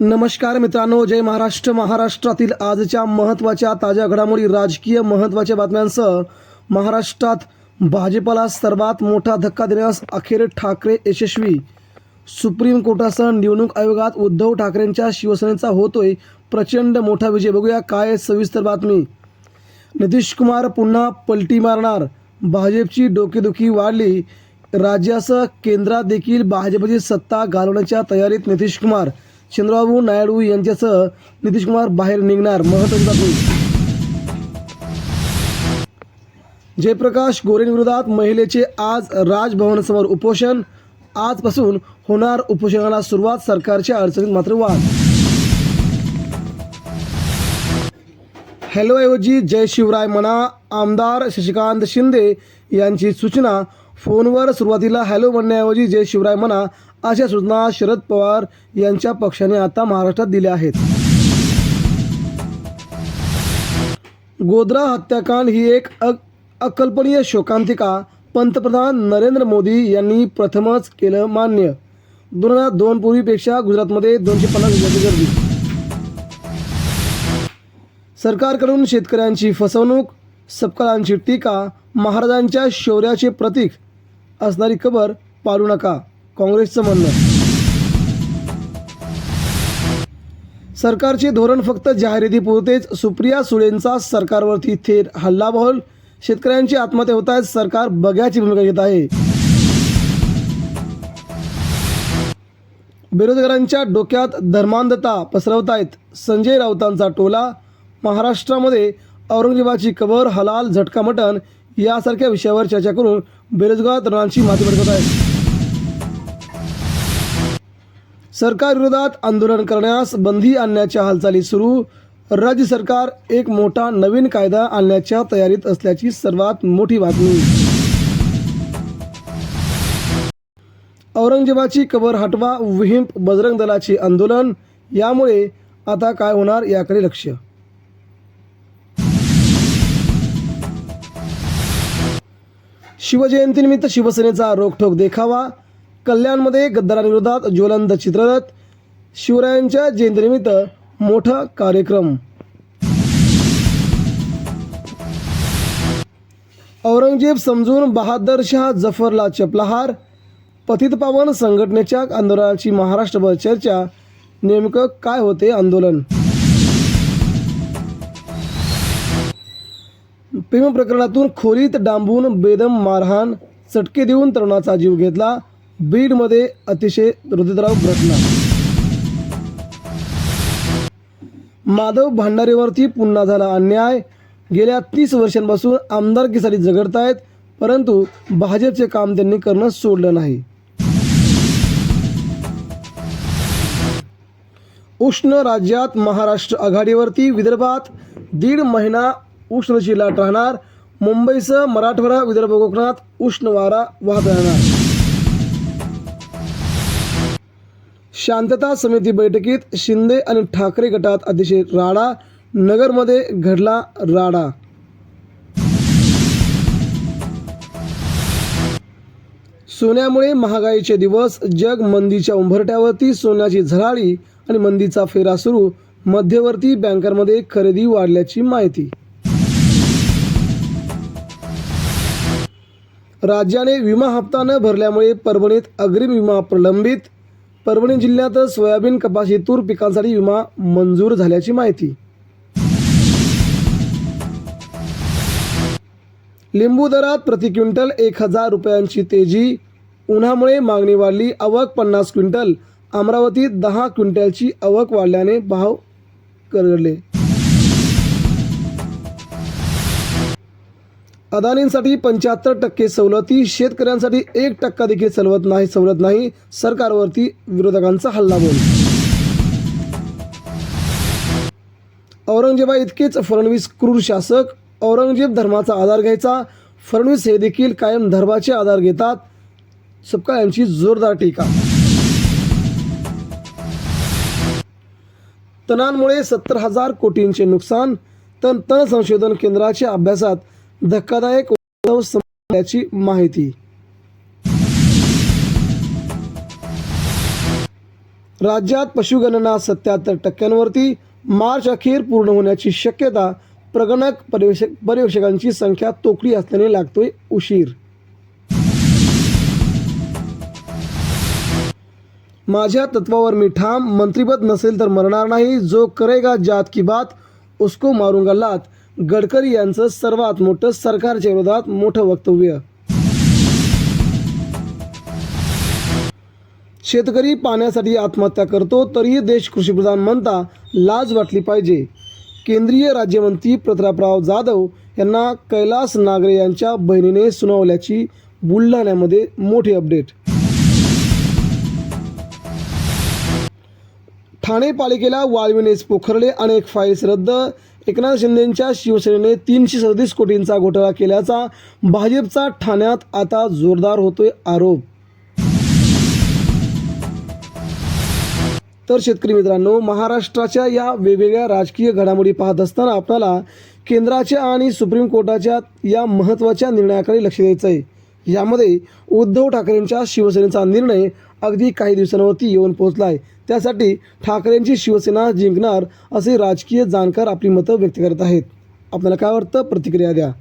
नमस्कार मित्रांनो जय महाराष्ट्र. महाराष्ट्रातील आजच्या महत्त्वाच्या ताज्या घडामोडी राजकीय महत्त्वाच्या बातम्यांसह महाराष्ट्रात भाजपाला सर्वात मोठा धक्का देण्यास अखेर ठाकरे यशस्वी. सुप्रीम कोर्टासह निवडणूक आयोगात उद्धव ठाकरेंच्या शिवसेनेचा होतोय प्रचंड मोठा विजय. बघूया काय सविस्तर बातमी. नितीश कुमार पुन्हा पलटी मारणार. भाजपची डोकेदुखी वाढली. राज्यासह केंद्रात देखील भाजपची सत्ता घालवण्याच्या तयारीत नितीश कुमार. चंद्रबाबू नायडू यांच्यासह नितीश कुमार बाहेर निघणार. महत्त्वाची बातमी. जयप्रकाश गोरेंविरोधात महिलेचे आज राजभवनासमोर उपोषण. आजपासून होणार उपोषणाला सुरुवात. सरकारच्या अडचणीत मात्र वाद हॅलोऐवजी जय शिवराय म्हणा आमदार शशिकांत शिंदे यांची सूचना. फोनवर सुरुवातीला हॅलो म्हणण्याऐवजी जय शिवराय म्हणा अशा सूचना शरद पवार यांच्या पक्षाने आता महाराष्ट्रात दिल्या आहेत. गोद्रा हत्याकांड ही एक अक अकल्पनीय शोकांतिका पंतप्रधान नरेंद्र मोदी यांनी प्रथमच केलं मान्य. दोन हजार दोन पूर्वीपेक्षा गुजरातमध्ये दोनशे पन्नास विद्यार्थी गर्दी. सरकारकडून शेतकऱ्यांची फसवणूक सपकाळांची टीका महाराजांच्या शौर्याचे प्रतीक असणारी खबर पाळू नका. काँग्रेसचं म्हणणं. सरकारचे धोरण फक्त जाहिरातीपुरतेच सुप्रिया सुळेंचा सरकारवरती थेट हल्लाबोल. शेतकऱ्यांची आत्महत्या होत आहेत सरकार बघ्याची भूमिका घेत आहे. बेरोजगारांच्या डोक्यात धर्मांधता पसरवतायत. संजय राऊतांचा टोला. महाराष्ट्रामध्ये औरंगजेबाची कबर हलाल झटका मटण यासारख्या विषयावर चर्चा करून बेरोजगार तरुणांची माती भडकत आहेत. सरकारविरोधात आंदोलन करण्यास बंदी आणण्याच्या हालचाली सुरू. राज्य सरकार एक मोठा नवीन कायदा आणण्याच्या तयारीत असल्याची सर्वात मोठी बातमी. औरंगजेबाची कबर हटवा विहिंप बजरंग दलाचे आंदोलन यामुळे आता काय होणार याकडे लक्ष. शिवजयंतीनिमित्त शिवसेनेचा रोखठोक देखावा कल्याणमध्ये गद्दारांविरोधात ज्वलंत चित्ररथ शिवरायांच्या जयंतीनिमित्त मोठा कार्यक्रम. औरंगजेब समजून बहादर शाह जफरला चपलाहार पतितपावन संघटनेच्या आंदोलनाची महाराष्ट्रभर चर्चा नेमकं काय होते आंदोलन? प्रेम प्रकरणातून खोलीत डांबून बेदम मारहाण चटके देऊन तरुणाचा जीव घेतला बीडमध्ये अतिशय रुदितराव घटना माधव भांडारेवरती पुन्हा झाला अन्याय. गेल्या तीस वर्षांपासून आमदारकीसाठी झगडतायत परंतु भाजपचे काम त्यांनी करणं सोडलं नाही. उष्ण राज्यात महाराष्ट्र आघाडीवरती विदर्भात दीड महिना उष्णची लाट राहणार. मुंबईसह मराठवाडा विदर्भ कोकणात उष्ण वारा वाहत राहणार. शांतता समिती बैठकीत शिंदे आणि ठाकरे गटात अतिशय राडा नगरमध्ये घडला राडा. सोन्यामुळे महागाईचे दिवस जग मंदीच्या उंबरट्यावरती सोन्याची झराळी आणि मंदीचा फेरा सुरू मध्यवर्ती बँकांमध्ये खरेदी वाढल्याची माहिती. राज्याने विमा हप्ता न भरल्यामुळे परभणीत अग्रिम विमा प्रलंबित परभणी जिल्ह्यात सोयाबीन कपाशी तूर पिकांसाठी विमा मंजूर झाल्याची माहिती. लिंबू दरात प्रति क्विंटल एक हजार रुपयांची तेजी. उन्हामुळे मागणी वाढली आवक पन्नास क्विंटल. अमरावतीत दहा क्विंटलची आवक वाढल्याने भाव करडले अदानींसाठी पंच्याहत्तर टक्के सवलती शेतकऱ्यांसाठी एक टक्का देखील सवलत नाही सवलत नाही सरकारवरती विरोधकांचा हल्लाबोल औरंगजेबा इतकेच फडणवीस क्रूर शासक औरंगजेब धर्माचा आधार घ्यायचा. फडणवीस हे देखील कायम धर्माचे आधार घेतात. सपकाळ यांची जोरदार टीका. तणांमुळे सत्तर हजार कोटींचे नुकसान तर तण संशोधन केंद्राच्या अभ्यासात धक्कादायक वास्तव समजल्याची माहिती. राज्यात पशुगणना सत्याहत्तर टक्क्यांवरती मार्च अखेर पूर्ण होण्याची शक्यता प्रगणक पर्यवेक्षक पर्यवेक्षकांची संख्या तोकडी असल्याने लागतोय उशीर. माझ्या तत्वावर मी ठाम मंत्रीपद नसेल तर मरणार नाही जो करेगा जात की बात उसको मारूंगा लात. गडकरी यांचं सर्वात मोठं सरकारच्या विरोधात मोठं वक्तव्य. शेतकरी पाण्यासाठी आत्महत्या करतो तरीही देश कृषीप्रधान म्हणता लाज वाटली पाहिजे. केंद्रीय राज्यमंत्री प्रतापराव जाधव यांना कैलास नागरे यांच्या बहिणीने सुनावल्याची बुलढाण्यामध्ये मोठी अपडेट. ठाणे पालिकेला वाळविनेस पोखरले अनेक फाईल्स रद्द. एकनाथ शिंदेंच्या शिवसेनेने तीनशे सदतीस कोटींचा घोटाळा केल्याचा भाजपचा ठाण्यात आता जोरदार होतोय आरोप. तर शेतकरी मित्रांनो महाराष्ट्राच्या या वेगवेगळ्या राजकीय घडामोडी पाहत असताना आपल्याला केंद्राच्या आणि सुप्रीम कोर्टाच्या या महत्त्वाच्या निर्णयाकडे लक्ष द्यायचं आहे यामध्ये उद्धव ठाकरेंच्या शिवसेनेचा निर्णय अगदी काही दिवसांवरती येऊन पोहोचला आहे त्यासाठी ठाकरेंची शिवसेना जिंकणार असे राजकीय जाणकार आपली मतं व्यक्त करत आहेत. आपल्याला काय वाटतं? प्रतिक्रिया द्या.